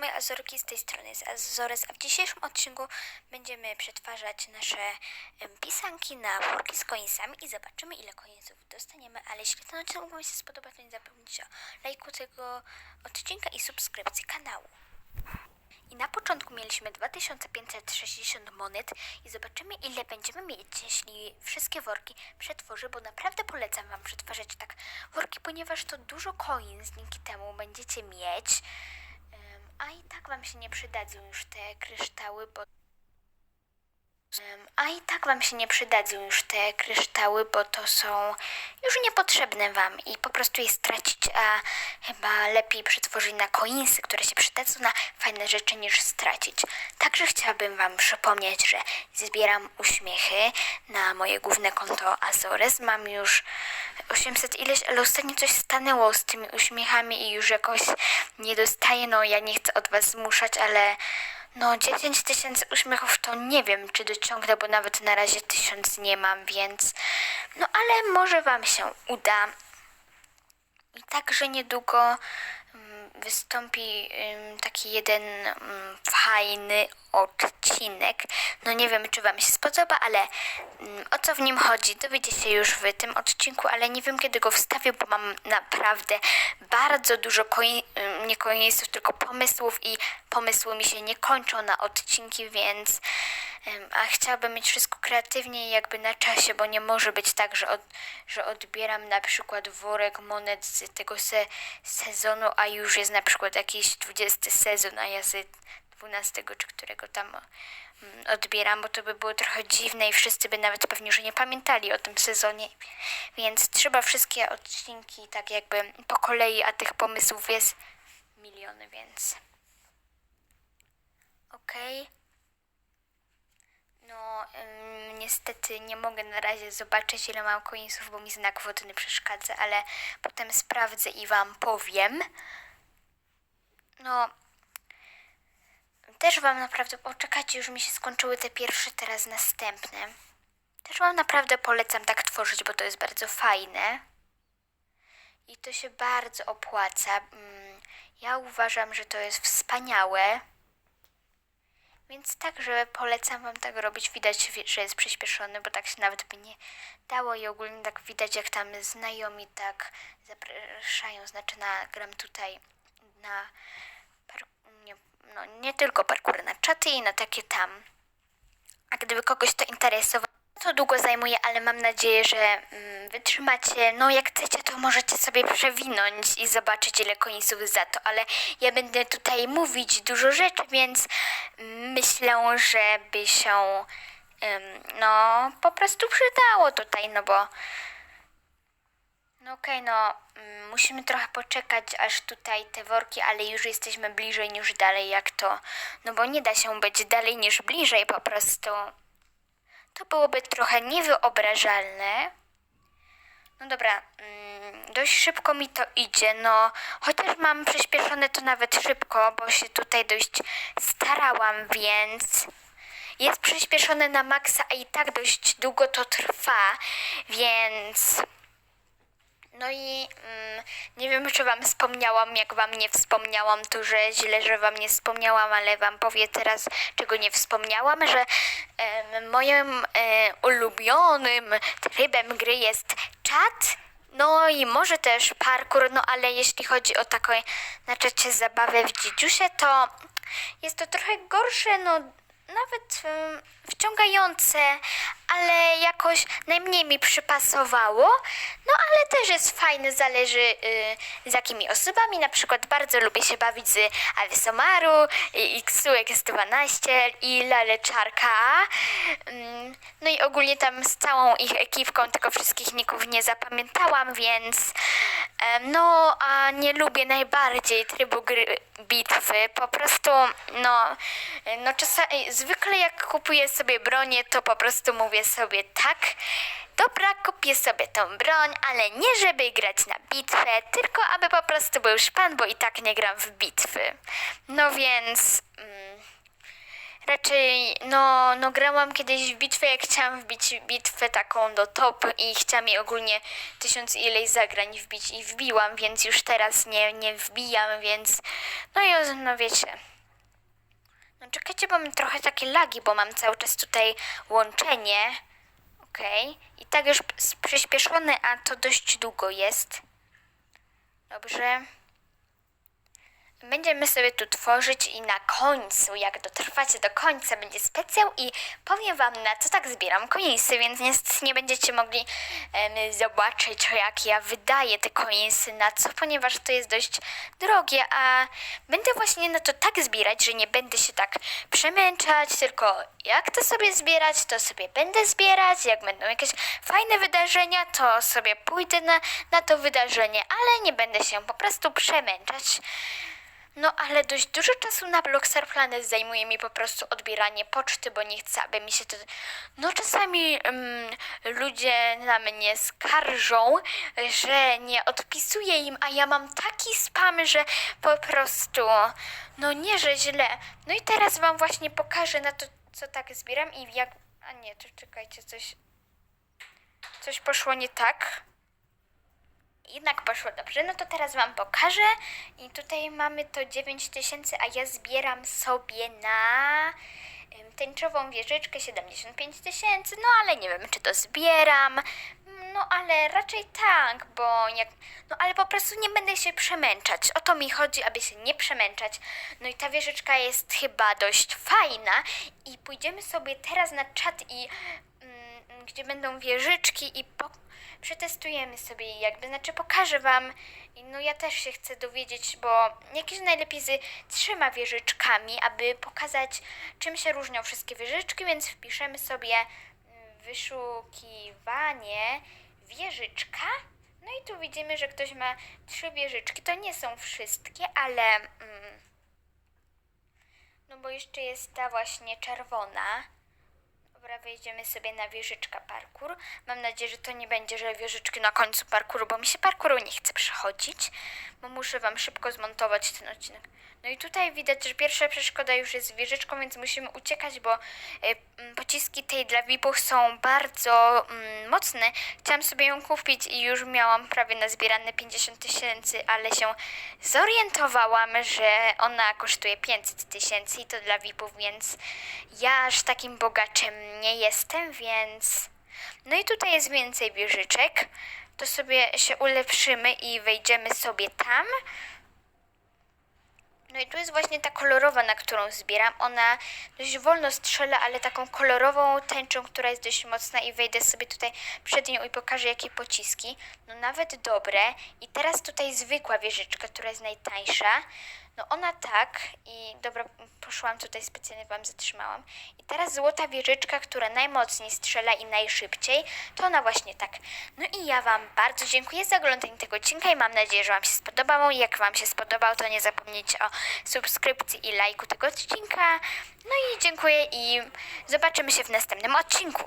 moje Azorki, z tej strony jest Azores, a w dzisiejszym odcinku będziemy przetwarzać nasze pisanki na worki z końcami i zobaczymy ile końców dostaniemy, ale jeśli ten odcinek Wam się spodoba, to nie zapomnijcie o lajku tego odcinka i subskrypcji kanału. I na początku mieliśmy 2560 monet i zobaczymy ile będziemy mieć, jeśli wszystkie worki przetworzę, bo naprawdę polecam Wam przetwarzać tak worki, ponieważ to dużo coins dzięki temu będziecie mieć. A i tak Wam się nie przydadzą już te kryształy, bo a i tak Wam się nie przydadzą już te kryształy, bo to są już niepotrzebne Wam i po prostu je stracić, a chyba lepiej przetworzyć na coinsy, które się przydadzą na fajne rzeczy niż stracić. Także chciałabym Wam przypomnieć, że zbieram uśmiechy na moje główne konto Azores. Mam już 800 ileś, ale ostatnio coś stanęło z tymi uśmiechami i już jakoś nie dostaję. No ja nie chcę od Was zmuszać, ale no 10 tysięcy uśmiechów to nie wiem, czy dociągnę, bo nawet na razie tysiąc nie mam, więc no ale może Wam się uda. I także niedługo mm, wystąpi taki jeden mm, fajny odcinek. No nie wiem, czy Wam się spodoba, ale mm, o co w nim chodzi, dowiecie się już w tym odcinku, ale nie wiem, kiedy go wstawię, bo mam naprawdę bardzo dużo koi- ym, nie tylko pomysłów i pomysły mi się nie kończą na odcinki, więc A chciałabym mieć wszystko kreatywnie i jakby na czasie, bo nie może być tak, że, od, że odbieram na przykład worek monet z tego se, sezonu, a już jest na przykład jakiś 20 sezon, a ja z 12 czy którego tam mm, odbieram, bo to by było trochę dziwne i wszyscy by nawet pewnie, że nie pamiętali o tym sezonie. Więc trzeba wszystkie odcinki tak jakby po kolei, a tych pomysłów jest miliony, więc... Okej. No, ym, niestety nie mogę na razie zobaczyć, ile mam końców, bo mi znak wodny przeszkadza, ale potem sprawdzę i Wam powiem. No, też Wam naprawdę, poczekajcie, już mi się skończyły te pierwsze, teraz następne. Też Wam naprawdę polecam tak tworzyć, bo to jest bardzo fajne. I to się bardzo opłaca. Mm, Ja uważam, że to jest wspaniałe. Więc także polecam Wam tak robić. Widać, wi- że jest przyspieszony, bo tak się nawet by nie dało i ogólnie tak widać, jak tam znajomi tak zapraszają. Znaczy, na, gram tutaj na nie tylko parkury, na czaty i na takie tam. A gdyby kogoś to interesowało, to długo zajmuje, ale mam nadzieję, że mm, wytrzymacie. No, jak chcecie, to możecie sobie przewinąć i zobaczyć, ile końców za to, ale ja będę tutaj mówić dużo rzeczy, więc mm, myślę, że by się no po prostu przydało tutaj, no bo no okej, no mm, musimy trochę poczekać, aż tutaj te worki, ale już jesteśmy bliżej niż dalej, jak to, no bo nie da się być dalej niż bliżej po prostu. To byłoby trochę niewyobrażalne. No dobra, mm, dość szybko mi to idzie, no chociaż mam przyspieszone to nawet szybko, bo się tutaj dość starałam, więc jest przyspieszone na maksa, a i tak dość długo to trwa, więc no i mm, nie wiem, czy wam wspomniałam, jak wam nie wspomniałam, to że źle, że wam nie wspomniałam, ale wam powiem teraz, czego nie wspomniałam, że em, moim e, ulubionym trybem gry jest czat. No i może też parkour, no ale jeśli chodzi o taką na czacie zabawę w dziedziusie, to jest to trochę gorsze, no nawet wciągające, ale jakoś najmniej mi przypasowało. No ale też jest fajne, zależy y, z jakimi osobami. Na przykład bardzo lubię się bawić z Avisomaru, Xuek jest 12 i Laleczarka. Ym, no i ogólnie tam z całą ich ekipką, tylko wszystkich ników nie zapamiętałam, więc no a nie lubię najbardziej trybu gry bitwy. Po prostu no, no czasami, zwykle jak kupuję sobie bronię, to po prostu mówię sobie tak, dobra, kupię sobie tą broń, ale nie żeby grać na bitwę, tylko aby po prostu był szpan, bo i tak nie gram w bitwy. No więc... Mm, Raczej, no, no grałam kiedyś w bitwę, jak chciałam wbić bitwę taką do top i chciałam jej ogólnie tysiąc ileś zagrań wbić i wbiłam, więc już teraz nie, nie wbijam, więc no i no wiecie, No czekajcie, bo mam trochę takie lagi, bo mam cały czas tutaj łączenie. Okej. I tak już przyspieszone, a to dość długo jest. Dobrze. Będziemy sobie tu tworzyć i na końcu, jak dotrwacie do końca, będzie specjał i powiem wam na co tak zbieram coinsy, więc niestety nie będziecie mogli em, zobaczyć jak ja wydaję te coinsy na co, ponieważ to jest dość drogie, a będę właśnie na to tak zbierać, że nie będę się tak przemęczać, tylko jak to sobie zbierać, to sobie będę zbierać, jak będą jakieś fajne wydarzenia, to sobie pójdę na, na to wydarzenie, ale nie będę się po prostu przemęczać. No ale dość dużo czasu na Blockstar Planet zajmuje mi po prostu odbieranie poczty, bo nie chcę, aby mi się to... No czasami mm, ludzie na mnie skarżą, że nie odpisuję im, a ja mam taki spam, że po prostu... No nie, że źle. No i teraz wam właśnie pokażę na to, co tak zbieram i jak... A nie, to czekajcie, coś... Coś poszło nie tak jednak poszło dobrze. No to teraz Wam pokażę. I tutaj mamy to 9000, a ja zbieram sobie na tęczową wieżyczkę 75 tysięcy. No ale nie wiem, czy to zbieram. No ale raczej tak, bo jak. No ale po prostu nie będę się przemęczać. O to mi chodzi, aby się nie przemęczać. No i ta wieżyczka jest chyba dość fajna. I pójdziemy sobie teraz na czat i. Gdzie będą wieżyczki i po, przetestujemy sobie jakby, znaczy pokażę wam. No ja też się chcę dowiedzieć, bo jakieś najlepiej z trzema wieżyczkami, aby pokazać czym się różnią wszystkie wieżyczki, więc wpiszemy sobie wyszukiwanie wieżyczka. No i tu widzimy, że ktoś ma trzy wieżyczki. To nie są wszystkie, ale mm, no bo jeszcze jest ta właśnie czerwona. Dobra, wejdziemy sobie na wieżyczka parkour. Mam nadzieję, że to nie będzie, że wieżyczki na końcu parkouru, bo mi się parkouru nie chce przechodzić, bo muszę wam szybko zmontować ten odcinek. No i tutaj widać, że pierwsza przeszkoda już jest wieżyczką, więc musimy uciekać, bo y, mm, pociski tej dla VIP-ów są bardzo mm, mocne. Chciałam sobie ją kupić i już miałam prawie na zbierane 50 tysięcy, ale się zorientowałam, że ona kosztuje 500 tysięcy i to dla VIP-ów, więc ja aż takim bogaczem nie jestem, więc... No i tutaj jest więcej wieżyczek. To sobie się ulepszymy i wejdziemy sobie tam. No i tu jest właśnie ta kolorowa, na którą zbieram. Ona dość wolno strzela, ale taką kolorową tęczą, która jest dość mocna i wejdę sobie tutaj przed nią i pokażę jakie pociski. No nawet dobre. I teraz tutaj zwykła wieżyczka, która jest najtańsza. No ona tak i dobra, poszłam tutaj specjalnie wam zatrzymałam. I teraz złota wieżyczka, która najmocniej strzela i najszybciej, to ona właśnie tak. No i ja wam bardzo dziękuję za oglądanie tego odcinka i mam nadzieję, że wam się spodobał. Jak wam się spodobał, to nie zapomnijcie o subskrypcji i lajku tego odcinka. No i dziękuję i zobaczymy się w następnym odcinku.